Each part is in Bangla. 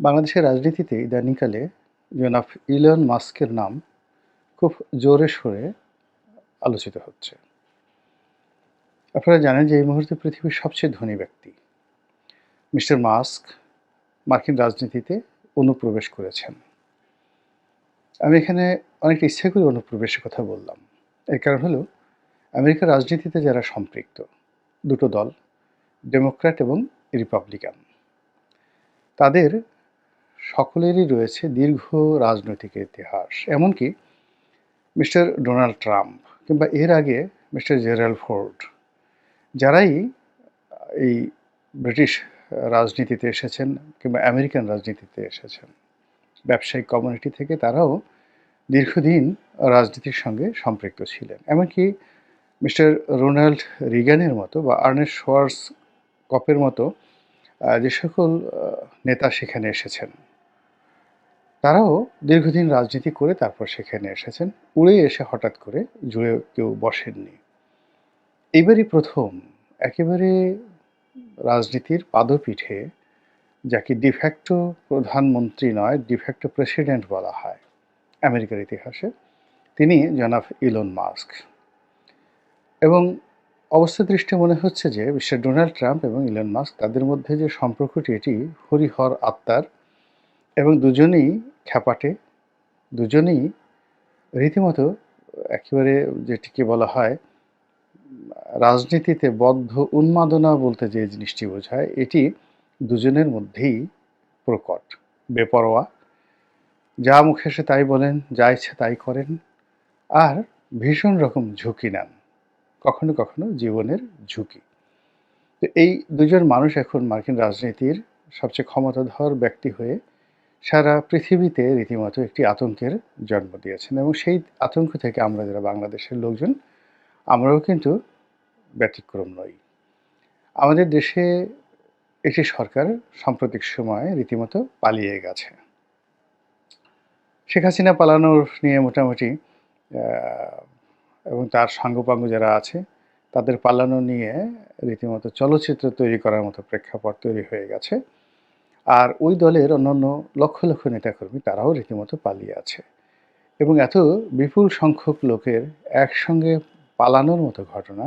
বাংলাদেশের রাজনীতিতে ইদানিংকালে জনাব ইলন মাস্কের নাম খুব জোরে সোরে আলোচিত হচ্ছে। আপনারা জানেন যে এই মুহূর্তে পৃথিবীর সবচেয়ে ধনী ব্যক্তি মিস্টার মাস্ক মার্কিন রাজনীতিতে অনুপ্রবেশ করেছেন। আমি এখানে অনেকটা ইচ্ছে করে অনুপ্রবেশের কথা বললাম। এর কারণ হলো আমেরিকার রাজনীতিতে যারা সম্পৃক্ত, দুটো দল, ডেমোক্র্যাট এবং রিপাবলিকান, তাদের সকলেরই রয়েছে দীর্ঘ রাজনৈতিক ইতিহাস। এমনকি মিস্টার ডোনাল্ড ট্রাম্প কিংবা এর আগে মিস্টার জেরাল ফোর্ড, যারাই এই ব্রিটিশ রাজনীতিতে এসেছেন কিংবা আমেরিকান রাজনীতিতে এসেছেন, ব্যবসায়িক কমিউনিটি থেকে তারাও দীর্ঘদিন রাজনীতির সঙ্গে সম্পৃক্ত ছিলেন। এমনকি মিস্টার রোনাল্ড রিগানের মতো বা আর্নেস্ট শোয়ার্স কপের মতো যে সকল নেতা সেখানে এসেছেন। তারাও দীর্ঘদিন রাজনীতি করে তারপর সেখানে এসেছেন। উড়ে এসে হঠাৎ করে জুড়ে কেউ বসেননি। এইবারই প্রথম একেবারে রাজনীতির পাদপীঠে, যাকে ডিফ্যাক্টো প্রধানমন্ত্রী নয় ডিফ্যাক্টো প্রেসিডেন্ট বলা হয় আমেরিকার ইতিহাসে, তিনি জনাব ইলন মাস্ক। এবং অবস্থা দৃষ্টি মনে হচ্ছে যে বিশ্বের ডোনাল্ড ট্রাম্প এবং ইলন মাস্ক তাদের মধ্যে যে সম্পর্কটি, এটি হরিহর আত্মার এবং দুজনেই খ্যাপাটে, দুজনেই রীতিমতো একেবারে যেটিকে বলা হয়, রাজনীতিতে বদ্ধ উন্মাদনা বলতে যে জিনিসটি বোঝায়, এটি দুজনের মধ্যেই প্রকট, বেপরোয়া। যা মুখে এসে তাই বলেন, যা ইচ্ছে তাই করেন, আর ভীষণ রকম ঝুঁকি নেন, কখনো কখনো জীবনের ঝুঁকি। তো এই দুজন মানুষ এখন মার্কিন রাজনীতির সবচেয়ে ক্ষমতাধর ব্যক্তি হয়ে সারা পৃথিবীতে রীতিমতো একটি আতঙ্কের জন্ম দিয়েছেন এবং সেই আতঙ্ক থেকে আমরা যারা বাংলাদেশের লোকজন, আমরাও কিন্তু ব্যতিক্রম নই। আমাদের দেশে একটি সরকার সাম্প্রতিক সময়ে রীতিমতো পালিয়ে গেছে। শেখ হাসিনা পালানোর নিয়ে মোটামুটি এবং তার সাঙ্গপাঙ্গ যারা আছে, তাদের পালানো নিয়ে রীতিমতো চলচ্চিত্র তৈরি করার মতো প্রেক্ষাপট তৈরি হয়ে গেছে। আর ওই দলের অন্যান্য লক্ষ লক্ষ নেতাকর্মী তারাও রীতিমতো পালিয়ে আছে। এবং এত বিপুল সংখ্যক লোকের একসঙ্গে পালানোর মতো ঘটনা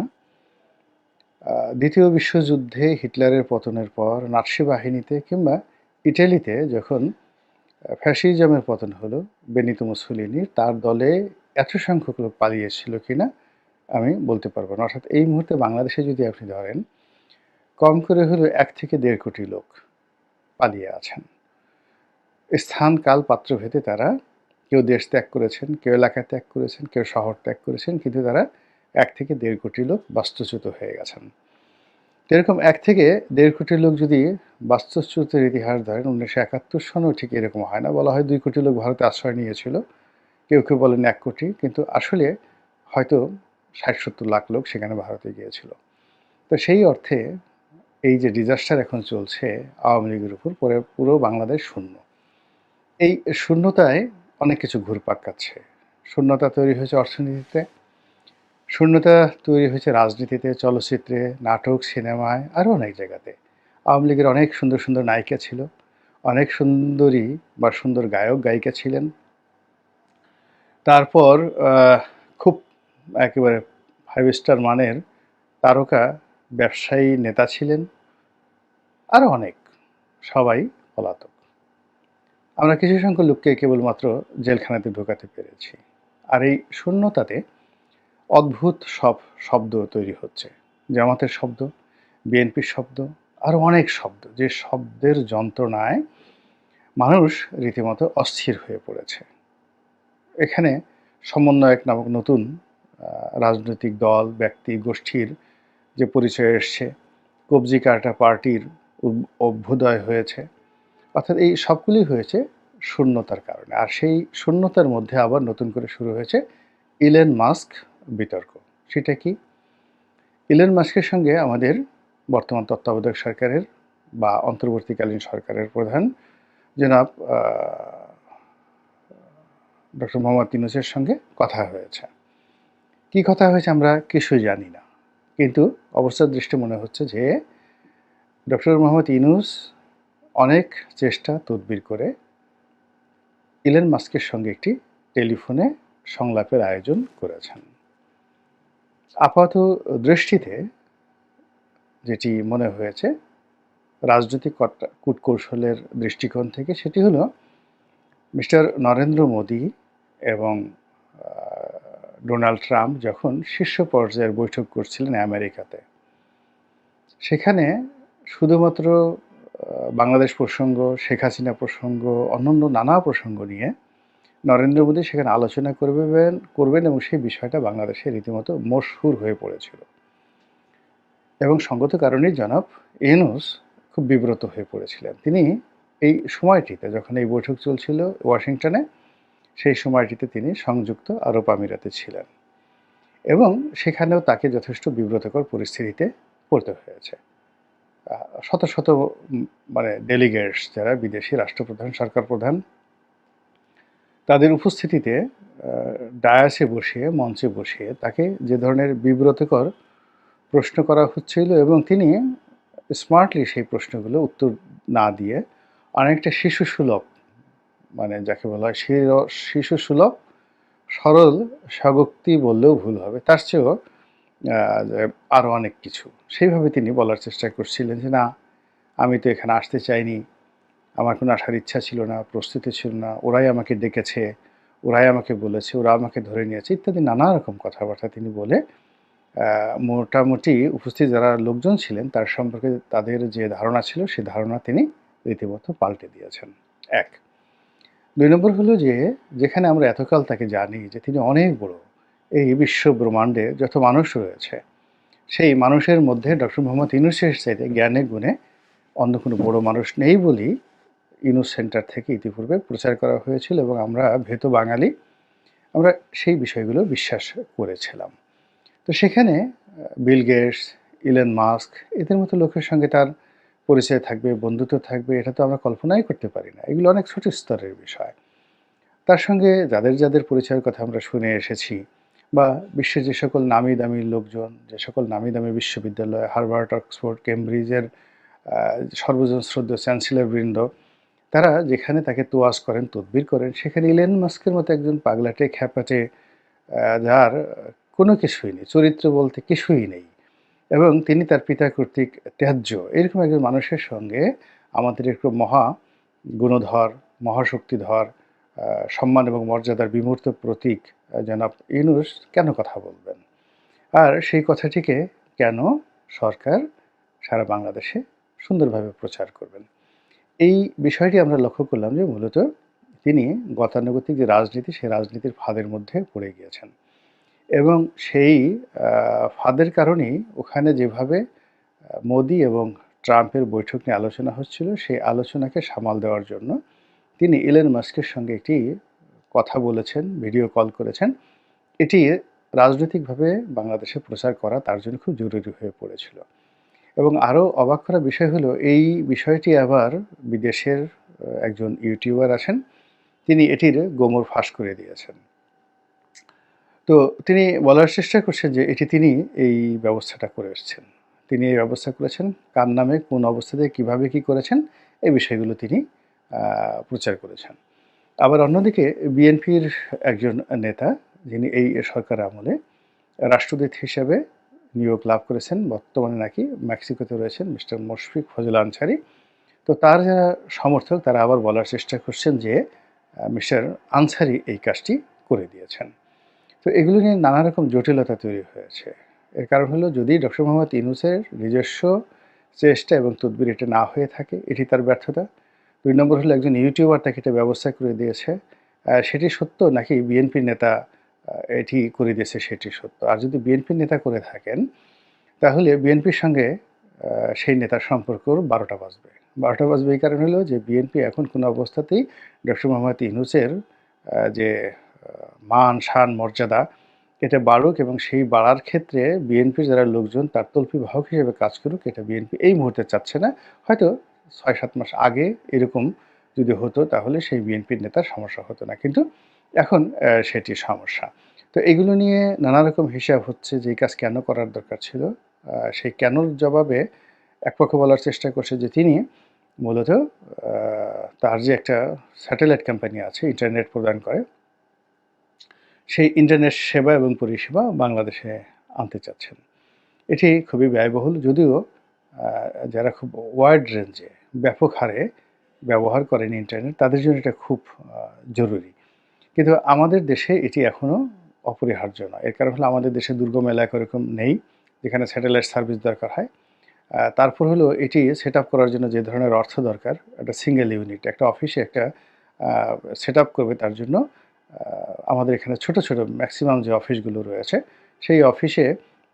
দ্বিতীয় বিশ্বযুদ্ধে হিটলারের পতনের পর নাৎসি বাহিনীতে কিংবা ইটালিতে যখন ফ্যাসিজমের পতন হলো, বেনিতো মুসলিনি তার দলে এত সংখ্যক লোক পালিয়েছিল কিনা আমি বলতে পারব না। অর্থাৎ এই মুহূর্তে বাংলাদেশে যদি আপনি ধরেন, কম করে হলো এক থেকে দেড় কোটি লোক। পালিয়ে আছেন। স্থান, কাল পাত্র ভেদে তারা কেউ দেশ ত্যাগ করেছেন, কেউ এলাকা ত্যাগ করেছেন, কেউ শহর ত্যাগ করেছেন, কিন্তু তারা এক থেকে দেড় কোটি লোক বাস্তুচ্যুত হয়ে গেছেন। এরকম এক থেকে দেড় কোটি লোক যদি বাস্তুচ্যুতের ইতিহাস ধরেন, উনিশশো একাত্তর সনেও ঠিক এরকম হয় না। বলা হয় দুই কোটি লোক ভারতে আশ্রয় নিয়েছিল। কেউ কেউ বলেন এক কোটি, কিন্তু আসলে হয়তো ষাট সত্তর লাখ লোক সেখানে ভারতে গিয়েছিল। তো সেই অর্থে এই যে ডিজাস্টার এখন চলছে আওয়ামী লীগের উপর, পরে পুরো বাংলাদেশ শূন্য। এই শূন্যতায় অনেক কিছু ঘুরপাক কাচ্ছে শূন্যতা তৈরি হয়েছে অর্থনীতিতে, শূন্যতা তৈরি হয়েছে রাজনীতিতে, চলচ্চিত্রে, নাটক, সিনেমায় আরও অনেক জায়গাতে। আওয়ামী লীগের অনেক সুন্দর সুন্দর নায়িকা ছিল, অনেক সুন্দরী বা সুন্দর গায়ক, গায়িকা ছিলেন। তারপর খুব একেবারে ফাইভ স্টার মানের তারকা ব্যবসায়ী নেতা ছিলেন আরও অনেক, সবাই পলাতক। আমরা কিছু সংখ্যক লোককে কেবলমাত্র জেলখানাতে ঢোকাতে পেরেছি। আর এই শূন্যতাতে অদ্ভুত সব শব্দ তৈরি হচ্ছে। জামাতের শব্দ, বিএনপির শব্দ আরও অনেক শব্দ। যে শব্দের যন্ত্রণায় মানুষ রীতিমতো অস্থির হয়ে পড়েছে। এখানে সমন্বয়ক নামক নতুন রাজনৈতিক দল, ব্যক্তি, গোষ্ঠীর যে পরিচয় এসছে, কবজি কাটা পার্টির অভ্যুদয় হয়েছে। অর্থাৎ এই সবগুলি হয়েছে শূন্যতার কারণে। আর সেই শূন্যতার মধ্যে আবার নতুন করে শুরু হয়েছে ইলেন মাস্ক বিতর্ক। সেটা কি? ইলেন মাস্কের সঙ্গে আমাদের বর্তমান তত্ত্বাবধায়ক সরকারের বা অন্তর্বর্তীকালীন সরকারের প্রধান জনাব ডক্টর মোহাম্মদ ইউনুসের সঙ্গে কথা হয়েছে। কি কথা হয়েছে আমরা কিছুই জানি না। কিন্তু অবস্থার দৃষ্টি মনে হচ্ছে যে ডক্টর মোহাম্মদ ইনুস অনেক চেষ্টা তদবির করে ইলেন মাস্কের সঙ্গে একটি টেলিফোনে সংলাপের আয়োজন করেছেন। আপাত দৃষ্টিতে যেটি মনে হয়েছে রাজনৈতিক কট- কূটকৌশলের দৃষ্টিকোণ থেকে সেটি হলো মিস্টার নরেন্দ্র মোদী এবং ডোনাল্ড ট্রাম্প যখন শীর্ষ পর্যায়ের বৈঠক করছিলেন আমেরিকাতে, সেখানে শুধুমাত্র বাংলাদেশ প্রসঙ্গ, শেখ হাসিনা প্রসঙ্গ, অন্যান্য নানা প্রসঙ্গ নিয়ে নরেন্দ্র মোদী সেখানে আলোচনা করবেন করবেন এবং সেই বিষয়টা বাংলাদেশে রীতিমতো মশহুর হয়ে পড়েছিল। এবং সঙ্গত কারণেই জনাব এনুস খুব বিব্রত হয়ে পড়েছিলেন। তিনি এই সময়টিতে যখন এই বৈঠক চলছিল ওয়াশিংটনে সেই সময়টিতে তিনি সংযুক্ত আরব আমিরাতে ছিলেন এবং সেখানেও তাকে যথেষ্ট বিব্রতকর পরিস্থিতিতে পড়তে হয়েছে। শত শত মানে ডেলিগেটস যারা বিদেশি রাষ্ট্রপ্রধান সরকার প্রধান তাদের উপস্থিতিতে ডায়াসে বসিয়ে, মঞ্চে বসিয়ে তাকে যে ধরনের বিব্রতকর প্রশ্ন করা হচ্ছিল এবং তিনি স্মার্টলি সেই প্রশ্নগুলো উত্তর না দিয়ে অনেকটা শিশু সুলভ মানে যাকে বলা হয় শিশু সুলভ সরল, স্বগক্তি বললেও ভুল হবে। তার চেয়েও আরও অনেক কিছু। সেইভাবে তিনি বলার চেষ্টা করছিলেন যে, না, আমি তো এখানে আসতে চাইনি। আমার কোনো আসার ইচ্ছা ছিল না, প্রস্তুতি ছিল না। ওরাই আমাকে ডেকেছে, ওরাই আমাকে বলেছে, ওরা আমাকে ধরে নিয়েছে, ইত্যাদি নানা রকম কথাবার্তা তিনি বলে মোটামুটি উপস্থিত যারা লোকজন ছিলেন, তার সম্পর্কে তাদের যে ধারণা ছিল সেই ধারণা তিনি রীতিমতো পাল্টে দিয়েছেন। এক দুই নম্বর হলো যে, যেখানে আমরা এতকাল তাকে জানি যে তিনি অনেক বড়, এই বিশ্ব ব্রহ্মাণ্ডে যত মানুষ রয়েছে, সেই মানুষের মধ্যে ডক্টর মোহাম্মদ ইউনুসের চাইতে জ্ঞানে গুণে অন্য কোনো বড় মানুষ নেই বলেই ইউনুস সেন্টার থেকে ইতিপূর্বে প্রচার করা হয়েছিল এবং আমরা ভেত বাঙালি, আমরা সেই বিষয়গুলো বিশ্বাস করেছিলাম। তো সেখানে বিল গেটস, ইলেন মাস্ক, এদের মতো লোকের সঙ্গে তার পরিচয় থাকবে, বন্ধুত্ব থাকবে, এটা তো আমরা কল্পনাই করতে পারি না। এগুলো অনেক ছোট স্তরের বিষয়। তার সঙ্গে যাদের যাদের পরিচয়ের কথা আমরা শুনে এসেছি বা বিশ্বের যে সকল নামি দামি লোকজন, যে সকল নামি দামি বিশ্ববিদ্যালয়, হার্ভার্ড, অক্সফোর্ড, কেমব্রিজের সর্বজন শ্রদ্ধেয় চ্যান্সেলর বৃন্দ, তারা যেখানে তাকে তোয়াজ করেন, তদবির করেন, সেখানে ইলেন মাস্কের মতো একজন পাগলাটে, খ্যাপাটে যার কোনো কিছুই নেই, চরিত্র বলতে কিছুই নেই। এবং তিনি তার পিতা কর্তৃক ত্যায্য। এরকম একজন মানুষের সঙ্গে আমাদের একটু মহা গুণধর, মহাশক্তিধর সম্মান এবং মর্যাদার বিমূর্ত প্রতীক জনাব ইউনুস কেন কথা বলবেন? আর সেই কথাটিকে কেন সরকার সারা বাংলাদেশে সুন্দরভাবে প্রচার করবেন? এই বিষয়টি আমরা লক্ষ্য করলাম যে মূলত তিনি গতানুগতিক যে রাজনীতি, সেই রাজনীতির ফাঁদের মধ্যে পড়ে গিয়েছেন। এবং সেই ফাঁদের কারণেই ওখানে যেভাবে মোদি এবং ট্রাম্পের বৈঠক নিয়ে আলোচনা হচ্ছিল, সেই আলোচনাকে সামাল দেওয়ার জন্য তিনি ইলেন মাস্কের সঙ্গে একটি কথা বলেছেন, ভিডিও কল করেছেন। এটি রাজনৈতিকভাবে বাংলাদেশে প্রচার করা তার জন্য খুব জরুরি হয়ে পড়েছিল। এবং আরও অবাক করা বিষয় হলো, এই বিষয়টি আবার বিদেশের একজন ইউটিউবার আছেন। তিনি এটির গোমর ফাঁস করে দিয়েছেন। তো তিনি বলার চেষ্টা করছেন যে এটি তিনি এই ব্যবস্থাটা করে এসেছেন। তিনি এই ব্যবস্থা করেছেন, কার নামে, কোন অবস্থাতে, কীভাবে, কি করেছেন, এই বিষয়গুলো তিনি প্রচার করেছেন। আবার অন্যদিকে বিএনপির একজন নেতা, যিনি এই সরকার আমলে রাষ্ট্রদূত হিসেবে নিয়োগ লাভ করেছেন, বর্তমানে নাকি মেক্সিকোতে রয়েছেন, মিস্টার মুশফিক ফজল আনসারি। তো তার যারা সমর্থক, তারা আবার বলার চেষ্টা করছেন যে মিস্টার আনসারি এই কাজটি করে দিয়েছেন। তো এগুলো নিয়ে নানা রকম জটিলতা তৈরি হয়েছে। এর কারণ হলো যদি ডক্টর মোহাম্মদ ইনুসের নিজস্ব চেষ্টা এবং তদবির এটা না হয়ে থাকে, এটি তার ব্যর্থতা। দুই নম্বর হলো একজন ইউটিউবার তাকে এটা ব্যবস্থা করে দিয়েছে। সেটি সত্য নাকি বিএনপির নেতা এটি করে দিয়েছে সেটি সত্য? আর যদি বিএনপির নেতা করে থাকেন, তাহলে বিএনপির সঙ্গে সেই নেতার সম্পর্ক বারোটা বাজবে। বারোটা বাজবে এই কারণ হলো যে বিএনপি এখন কোনো অবস্থাতেই ডক্টর মোহাম্মদ ইনুসের যে মান শান মর্যাদা, এটা বাড়ুক এবং সেই বাড়ার ক্ষেত্রে বিএনপির যারা লোকজন, তার তল্পি বাহক হিসেবে কাজ করুক, এটা বিএনপি এই মুহূর্তে চাচ্ছে না। হয়তো ছয় সাত মাস আগে এরকম যদি হতো, তাহলে সেই বিএনপির নেতার সমস্যা হতো না। কিন্তু এখন সেটি সমস্যা। তো এগুলো নিয়ে নানা রকম হিসাব হচ্ছে যে কাজ কেন করার দরকার ছিল? সেই কেনর জবাবে এক পক্ষ বলার চেষ্টা করছে যে, তিনি মূলত তার যে একটা স্যাটেলাইট কোম্পানি আছে, ইন্টারনেট প্রদান করে সেই ইন্টারনেট সেবা এবং পরিষেবা বাংলাদেশে আনতে চাচ্ছেন। এটি খুবই ব্যয়বহুল যদিও যারা খুব ওয়াইড রেঞ্জে ব্যাপক হারে ব্যবহার করেন ইন্টারনেট তাদের জন্য এটা খুব জরুরি। কিন্তু আমাদের দেশে এটি এখনও অপরিহার্য নয়। এর কারণ হলো আমাদের দেশে দুর্গম এলাকা ওরকম নেই, যেখানে স্যাটেলাইট সার্ভিস দরকার হয়। তারপর হলো এটি সেটআপ করার জন্য যে ধরনের অর্থ দরকার, একটা সিঙ্গেল ইউনিট, একটা অফিসে একটা সেট করবে তার জন্য আমাদের এখানে ছোট, ছোট ম্যাক্সিমাম যে অফিসগুলো রয়েছে, সেই অফিসে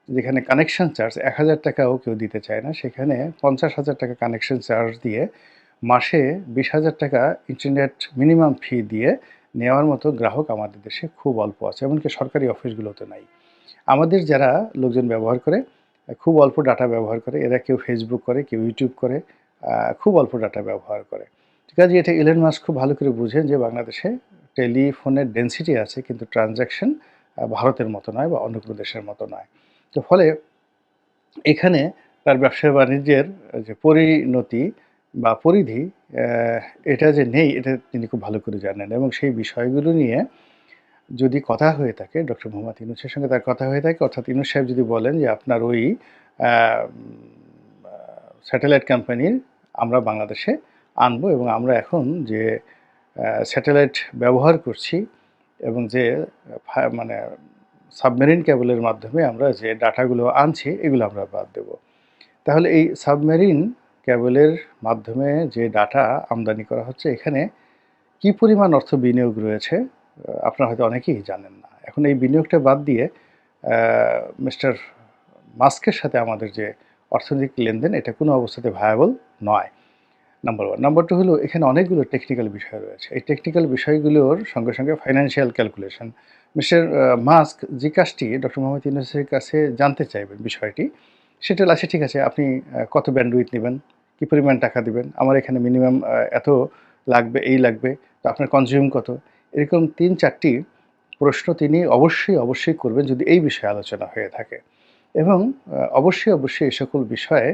যেখানে কানেকশন চার্জ এক হাজার টাকাও কেউ দিতে চায় না, সেখানে ৳৫০,০০০ কানেকশন চার্জ দিয়ে মাসে ৳২০,০০০ ইন্টারনেট মিনিমাম ফি দিয়ে নেওয়ার মতো গ্রাহক আমাদের দেশে খুব অল্প আছে। এমনকি সরকারি অফিসগুলোতে নাই। আমাদের যারা লোকজন ব্যবহার করে, খুব অল্প ডাটা ব্যবহার করে। এরা কেউ ফেসবুক করে, কেউ ইউটিউব করে, খুব অল্প ডাটা ব্যবহার করে। ঠিক আছে এটা ইলেন মাস্ক খুব ভালো করে বুঝেন যে বাংলাদেশে টেলিফোনের ডেন্সিটি আছে, কিন্তু ট্রান্সেকশন আ ভারতের মতো নয় বা অন্য কোনো দেশের মতো নয়। তো ফলে এখানে তার ব্যবসা-বাণিজ্যের যে পরিণতি বা পরিধি এটা যে নেই, এটা তিনি খুব ভালো করে জানেন এবং সেই বিষয়গুলো নিয়ে যদি কথা হয়ে থাকে, ডক্টর মোহাম্মদ ইউনূসের সঙ্গে তার কথা হয়ে থাকে, অর্থাৎ ইউনূস সাহেব যদি বলেন যে আপনার ওই স্যাটেলাইট কোম্পানির আমরা বাংলাদেশে আনব এবং আমরা এখন যে স্যাটেলাইট ব্যবহার করছি এবং যে মানে সাবমেরিন কেবলের মাধ্যমে আমরা যে ডাটাগুলো আনছি, এগুলো আমরা বাদ দেব। তাহলে এই সাবমেরিন কেবলের মাধ্যমে যে ডাটা আমদানি করা হচ্ছে, এখানে কি পরিমাণ অর্থ বিনিয়োগ রয়েছে আপনারা হয়তো অনেকেই জানেন না। এখন এই বিনিয়োগটা বাদ দিয়ে মিস্টার মাস্কের সাথে আমাদের যে অর্থনৈতিক লেনদেন, এটা কোনো অবস্থাতে ভায়াবল নয়। নাম্বার ওয়ান নাম্বার 2 হলো এখানে অনেকগুলো টেকনিক্যাল বিষয় রয়েছে। এই টেকনিক্যাল বিষয়গুলোর সঙ্গে, সঙ্গে ফাইন্যান্সিয়াল ক্যালকুলেশন। মিস্টার মাস্ক যে কাজটি ডক্টর মোহাম্মদ ইউনূসের কাছে জানতে চাইবেন বিষয়টি, সেটা হলো আচ্ছা ঠিক আছে আপনি কত ব্যান্ডউইথ নেবেন কী পরিমাণ টাকা দেবেন আমার এখানে মিনিমাম এত লাগবে, এই লাগবে। তো আপনার কনজিউম কত? এরকম তিন চারটি প্রশ্ন তিনি অবশ্যই, অবশ্যই করবেন যদি এই বিষয়ে আলোচনা হয়ে থাকে। এবং অবশ্যই, অবশ্যই এই সকল বিষয়ে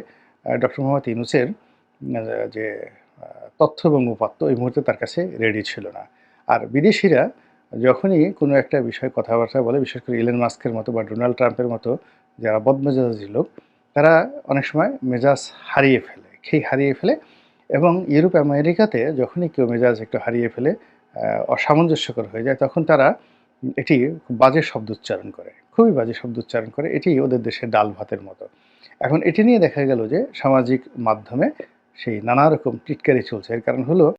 ডক্টর মোহাম্মদ ইউনূসের যে তথ্য এবং উপাত্ত এই মুহূর্তে তার কাছে রেডি ছিল না। আর বিদেশিরা যখনই কোনো একটা বিষয়ে কথাবার্তা বলে বিশেষ করে ইলেন মাস্কের মতো বা ডোনাল্ড ট্রাম্পের মতো যারা বদমেজাজি লোক, তারা অনেক সময় মেজাজ হারিয়ে ফেলে, খেই হারিয়ে ফেলে এবং ইউরোপ, আমেরিকাতে যখনই কেউ মেজাজ একটু হারিয়ে ফেলে, অসামঞ্জস্যকর হয়ে যায় তখন তারা এটি বাজে শব্দ উচ্চারণ করে। খুবই বাজে শব্দ উচ্চারণ করে। এটি ওদের দেশে ডাল ভাতের মতো। এখন এটি নিয়ে দেখা গেল যে সামাজিক মাধ্যমে সেই নানা রকম টিটকারি চলছে। এর কারণ হলো